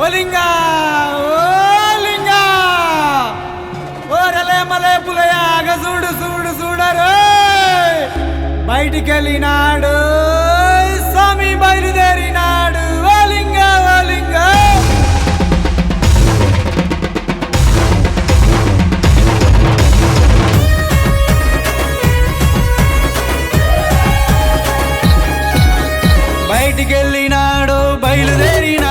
ఓలింగా ఓలింగా! ఓరలే మలే పులయాగ చూడు చూడు చూడరు! బయటికి వెళ్ళినాడు బయటికెళ్ళినాడో బయలుదేరిన